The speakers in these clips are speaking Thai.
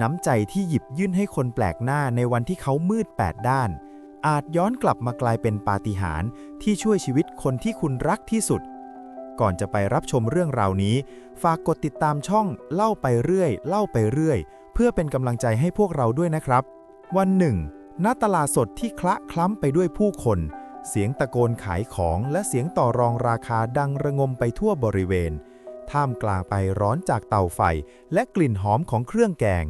น้ำใจที่หยิบยื่นให้คนแปลกหน้าในวันที่เขามืดแปดด้าน อาจย้อนกลับมากลายเป็นปาฏิหาริย์ที่ช่วยชีวิตคนที่คุณรักที่สุด ก่อนจะไปรับชมเรื่องราวนี้ ฝากกดติดตามช่องเล่าไปเรื่อย เล่าไปเรื่อย เพื่อเป็นกำลังใจให้พวกเราด้วยนะครับ วันหนึ่งณตลาดสดที่คละคล้ำไปด้วยผู้คน เสียงตะโกนขายของและเสียงต่อรองราคาดังระงมไปทั่วบริเวณ ท่ามกลางไปร้อนจากเตาไฟและกลิ่นหอมของเครื่องแกง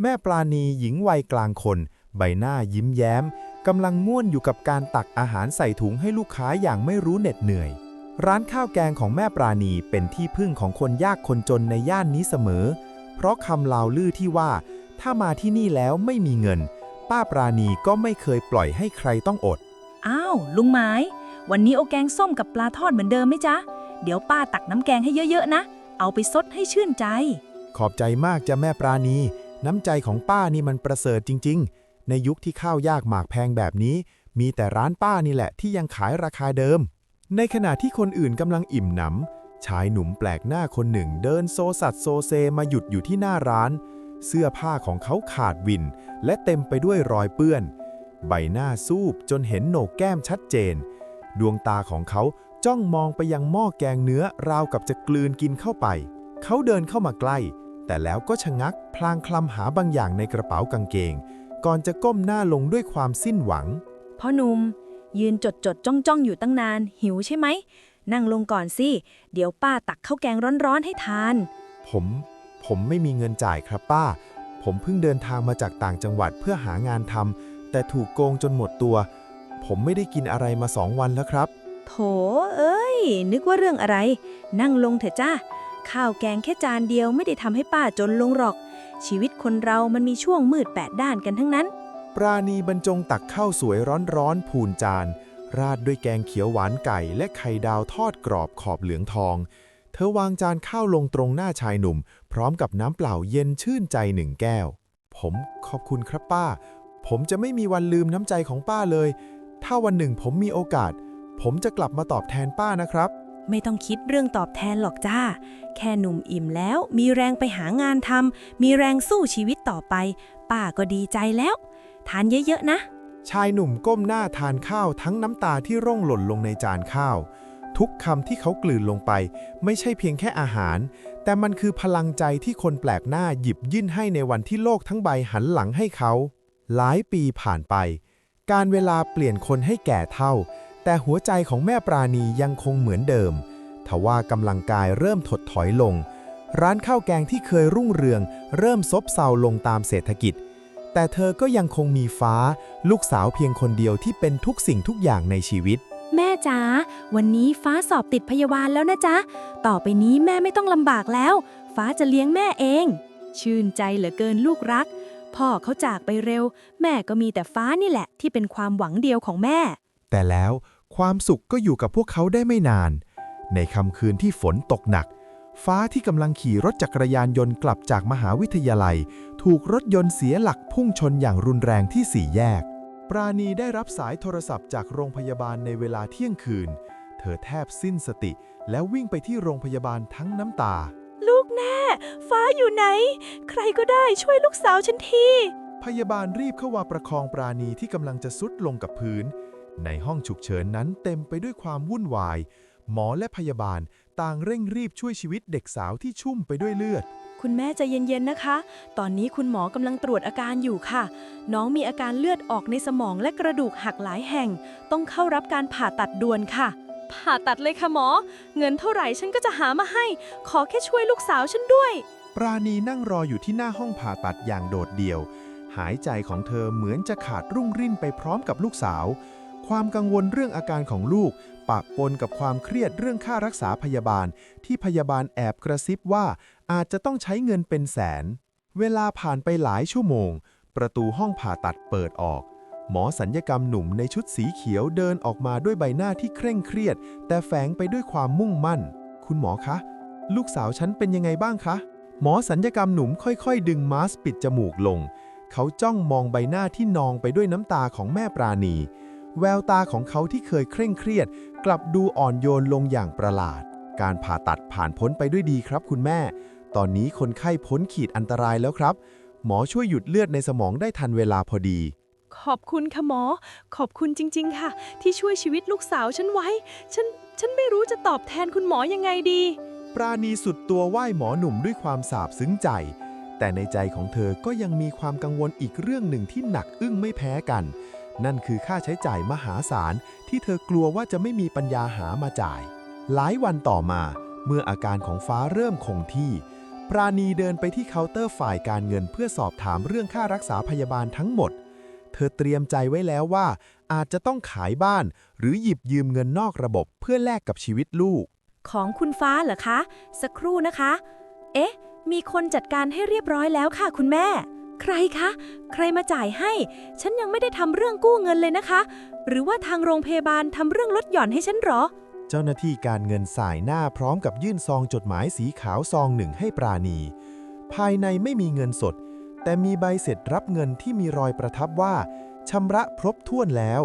แม่ปลาณีหญิงวัยกลางคน ใบหน้ายิ้มแย้มกำลังม่วนอยู่กับการตักอาหารใส่ถุงให้ลูกค้าอย่างไม่รู้เหน็ดเหนื่อย ร้านข้าวแกงของแม่ปราณีเป็นที่พึ่งของคนยากคนจนในย่านนี้เสมอ เพราะคำลาวลือที่ว่า ถ้ามาที่นี่แล้วไม่มีเงิน ป้าปราณีก็ไม่เคยปล่อยให้ใครต้องอด อ้าวลุงไม้วันนี้เอแกงส้มกับปลาทอดเหมือนเดิมไหมจ๊ะ เดี๋ยวป้าตักน้ำแกงให้เยอะๆนะ เอาไปซดให้ชื่นใจ ขอบใจมากจ้ะแม่ปราณี น้ำใจของป้านี่มันประเสริฐจริง ๆ ในยุคที่ข้าวยากหมากแพงแบบนี้ มีแต่ร้านป้านี่แหละที่ยังขายราคาเดิม ในขณะที่คนอื่นกำลังอิ่มหนำชายหนุ่มแปลกหน้าคนหนึ่งเดินโซสัดโซเซมาหยุดอยู่ที่หน้าร้าน เสื้อผ้าของเขาขาดวิน และเต็มไปด้วยรอยเปื้อน ใบหน้าซูบจนเห็นโหนกแก้มชัดเจน ดวงตาของเขาจ้องมองไปยังหม้อแกงเนื้อราวกับจะกลืนกินเข้าไป เขาเดินเข้ามาใกล้ แต่แล้วก็ชะงักพลางคลำหาบางอย่างในกระเป๋ากางเกง ก่อนจะก้มหน้าลงด้วยความสิ้นหวัง พ่อหนุ่มยืนจดจดจ้องจ้องๆอยู่ตั้งนาน หิวใช่ไหม นั่งลงก่อนสิ เดี๋ยวป้าตักข้าวแกงร้อนๆให้ทาน ผม ผมไม่มีเงินจ่ายครับป้า ผมเพิ่งเดินทางมาจากต่างจังหวัดเพื่อหางานทำ แต่ถูกโกงจนหมดตัว ผมไม่ได้กินอะไรมาสองวันแล้วครับ โถเอ้ย นึกว่าเรื่องอะไร นั่งลงเถอะจ้าข้าวแกงแค่จานเดียวไม่ได้ทำให้ป้าจนลงหรอก ชีวิตคนเรามันมีช่วงมืดแปดด้านกันทั้งนั้น ปราณีบรรจงตักข้าวสวยร้อนๆพูนจาน ราดด้วยแกงเขียวหวานไก่และไข่ดาวทอดกรอบขอบเหลืองทอง เธอวางจานข้าวลงตรงหน้าชายหนุ่ม พร้อมกับน้ำเปล่าเย็นชื่นใจหนึ่งแก้ว ผมขอบคุณครับป้า ผมจะไม่มีวันลืมน้ำใจของป้าเลย ถ้าวันหนึ่งผมมีโอกาส ผมจะกลับมาตอบแทนป้านะครับ ไม่ต้องคิดเรื่องตอบแทนหรอกจ้า แค่หนุ่มอิ่มแล้ว มีแรงไปหางานทำมีแรงสู้ชีวิตต่อไป ป้าก็ดีใจแล้ว ทานเยอะๆนะ ชายหนุ่มก้มหน้าทานข้าวทั้งน้ำตาที่ร่องหล่นลงในจานข้าว ทุกคำที่เขากลืนลงไป ไม่ใช่เพียงแค่อาหาร แต่มันคือพลังใจที่คนแปลกหน้าหยิบยื่นให้ในวันที่โลกทั้งใบหันหลังให้เขา หลายปีผ่านไป การเวลาเปลี่ยนคนให้แก่เท่า แต่หัวใจของแม่ปราณียังคงเหมือนเดิม ทว่ากำลังกายเริ่มถดถอยลง ร้านข้าวแกงที่เคยรุ่งเรือง เริ่มซบเซาลงตามเศรษฐกิจ แต่เธอก็ยังคงมีฟ้า ลูกสาวเพียงคนเดียวที่เป็นทุกสิ่งทุกอย่างในชีวิตแม่จ๋า วันนี้ฟ้าสอบติดพยาบาลแล้วนะจ๊ะ ต่อไปนี้แม่ไม่ต้องลำบากแล้ว ฟ้าจะเลี้ยงแม่เอง ชื่นใจเหลือเกินลูกรัก พ่อเขาจากไปเร็ว แม่ก็มีแต่ฟ้านี่แหละ ที่เป็นความหวังเดียวของแม่ แต่แล้วความสุขก็อยู่กับพวกเขาได้ไม่นาน ในค่ำคืนที่ฝนตกหนัก ฟ้าที่กำลังขี่รถจักรยานยนต์กลับจากมหาวิทยาลัย ถูกรถยนต์เสียหลักพุ่งชนอย่างรุนแรงที่สี่แยก ปราณีได้รับสายโทรศัพท์จากโรงพยาบาลในเวลาเที่ยงคืน เธอแทบสิ้นสติ แล้ววิ่งไปที่โรงพยาบาลทั้งน้ำตา ฟ้าอยู่ไหน ใครก็ได้ช่วยลูกสาวฉันที พยาบาลรีบเข้ามาประคองปราณีที่กำลังจะซุดลงกับพื้น ในห้องฉุกเฉินนั้นเต็มไปด้วยความวุ่นวาย หมอและพยาบาลต่างเร่งรีบช่วยชีวิตเด็กสาวที่ชุ่มไปด้วยเลือด คุณแม่ใจเย็นๆนะคะ ตอนนี้คุณหมอกำลังตรวจอาการอยู่ค่ะ น้องมีอาการเลือดออกในสมองและกระดูกหักหลายแห่ง ต้องเข้ารับการผ่าตัดด่วนค่ะ ผ่าตัดเลยค่ะหมอ เงินเท่าไหร่ฉันก็จะหามาให้ ขอแค่ช่วยลูกสาวฉันด้วย ปราณีนั่งรออยู่ที่หน้าห้องผ่าตัดอย่างโดดเดี่ยว หายใจของเธอเหมือนจะขาดรุ่งริ่นไปพร้อมกับลูกสาว ความกังวลเรื่องอาการของลูก ปะปนกับความเครียดเรื่องค่ารักษาพยาบาล ที่พยาบาลแอบกระซิบว่าอาจจะต้องใช้เงินเป็นแสน เวลาผ่านไปหลายชั่วโมง ประตูห้องผ่าตัดเปิดออก หมอสัญญกรรมหนุ่มในชุดสีเขียวเดินออกมาด้วยใบหน้าที่เคร่งเครียด แต่แฝงไปด้วยความมุ่งมั่น คุณหมอคะ ลูกสาวฉันเป็นยังไงบ้างคะ หมอสัญญกรรมหนุ่มค่อยๆ ดึงมาสก์ปิดจมูกลง เขาจ้องมองใบหน้าที่นองไปด้วยน้ำตาของแม่ปราณี แววตาของเขาที่เคยเคร่งเครียด กลับดูอ่อนโยนลงอย่างประหลาด การผ่าตัดผ่านพ้นไปด้วยดีครับคุณแม่ ตอนนี้คนไข้พ้นขีดอันตรายแล้วครับ หมอช่วยหยุดเลือดในสมองได้ทันเวลาพอดี ขอบคุณค่ะหมอ ขอบคุณจริง ๆ ค่ะ ที่ช่วยชีวิตลูกสาวฉันไว้ ฉัน ฉันไม่รู้จะตอบแทนคุณหมอยังไงดี ปราณีสุดตัวไหว้หมอหนุ่มด้วยความสาบซึ้งใจ แต่ในใจของเธอก็ยังมีความกังวลอีกเรื่องหนึ่งที่หนักอึ้งไม่แพ้กัน นั่นคือค่าใช้จ่ายมหาศาล ที่เธอกลัวว่าจะไม่มีปัญญาหามาจ่าย หลายวันต่อมา เมื่ออาการของฟ้าเริ่มคงที่ ปราณีเดินไปที่เคาน์เตอร์ฝ่ายการเงินเพื่อสอบถามเรื่องค่ารักษาพยาบาลทั้งหมด เธอเตรียมใจไว้แล้วว่า อาจจะต้องขายบ้าน หรือหยิบยืมเงินนอกระบบเพื่อแลกกับชีวิตลูก ของคุณฟ้าเหรอคะ สักครู่นะคะ เอ๊ะ มีคนจัดการให้เรียบร้อยแล้วค่ะ คุณแม่ ใครคะ ใครมาจ่ายให้ ฉันยังไม่ได้ทำเรื่องกู้เงินเลยนะคะ หรือว่าทางโรงพยาบาลทำเรื่องลดหย่อนให้ฉันเหรอ เจ้าหน้าที่การเงินสายหน้าพร้อมกับยื่นซองจดหมายสีขาวซองหนึ่งให้ปราณี ภายในไม่มีเงินสด แต่มีใบเสร็จรับเงินที่มีรอยประทับว่าชำระครบถ้วนแล้ว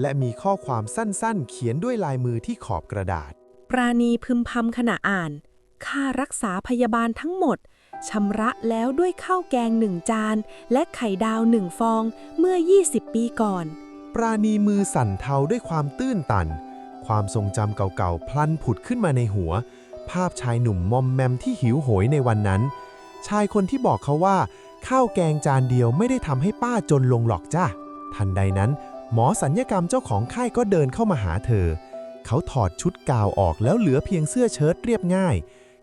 และมีข้อความสั้นๆ เขียนด้วยลายมือที่ขอบกระดาษ ปราณีพึมพำขณะอ่าน ค่ารักษาพยาบาลทั้งหมดชำระแล้วด้วยข้าวแกงหนึ่งจาน และไข่ดาวหนึ่งฟองเมื่อ 20 ปีก่อน ปราณีมือสั่นเทาด้วยความตื้นตัน ความทรงจำเก่าๆ พลันผุดขึ้นมาในหัว ภาพชายหนุ่มมอมแมมที่หิวโหยในวันนั้น ชายคนที่บอกเขาว่า ข้าวแกงจานเดียวไม่ได้ทำให้ป้าจนลงหรอกจ้ะทันใดนั้น หมอสัญญกรรมเจ้าของค่ายก็เดินเข้ามาหาเธอ เขาถอดชุดกาวออกแล้วเหลือเพียงเสื้อเชิ้ตเรียบง่าย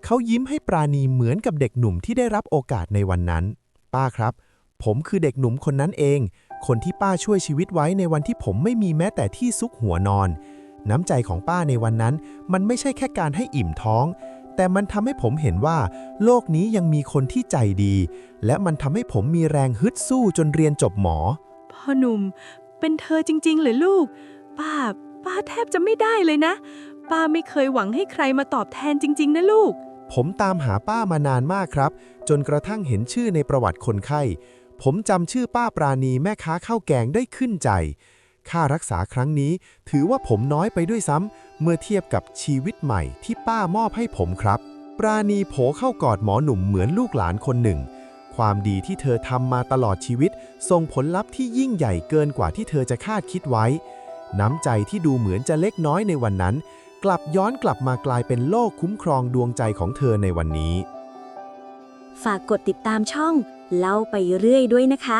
เขายิ้มให้ปราณีเหมือนกับเด็กหนุ่มที่ได้รับโอกาสในวันนั้น ป้าครับ ผมคือเด็กหนุ่มคนนั้นเอง คนที่ป้าช่วยชีวิตไว้ในวันที่ผมไม่มีแม้แต่ที่ซุกหัวนอน น้ำใจของป้าในวันนั้น มันไม่ใช่แค่การให้อิ่มท้อง แต่มันทำให้ผมเห็นว่า โลกนี้ยังมีคนที่ใจดี และมันทำให้ผมมีแรงฮึดสู้จนเรียนจบหมอ พ่อหนุ่ม เป็นเธอจริงๆ เหรือลูก ป้า ป้าแทบจะไม่ได้เลยนะ ป้าไม่เคยหวังให้ใครมาตอบแทนจริง ๆ นะลูก ผมตามหาป้ามานานมากครับ จนกระทั่งเห็นชื่อในประวัติคนไข้ ผมจำชื่อป้าปราณีแม่ค้าข้าวแกงได้ขึ้นใจ ค่ารักษาครั้งนี้ ถือว่าผมน้อยไปด้วยซ้ำ เมื่อเทียบกับชีวิตใหม่ที่ป้ามอบให้ผมครับ ปราณีโผเข้ากอดหมอหนุ่มเหมือนลูกหลานคนหนึ่ง ความดีที่เธอทำมาตลอดชีวิตส่งผลลัพธ์ที่ยิ่งใหญ่เกินกว่าที่เธอจะคาดคิดไว้ น้ำใจที่ดูเหมือนจะเล็กน้อยในวันนั้น กลับย้อนกลับมากลายเป็นโลกคุ้มครองดวงใจของเธอในวันนี้ ฝากกดติดตามช่องเล่าไปเรื่อยด้วยนะคะ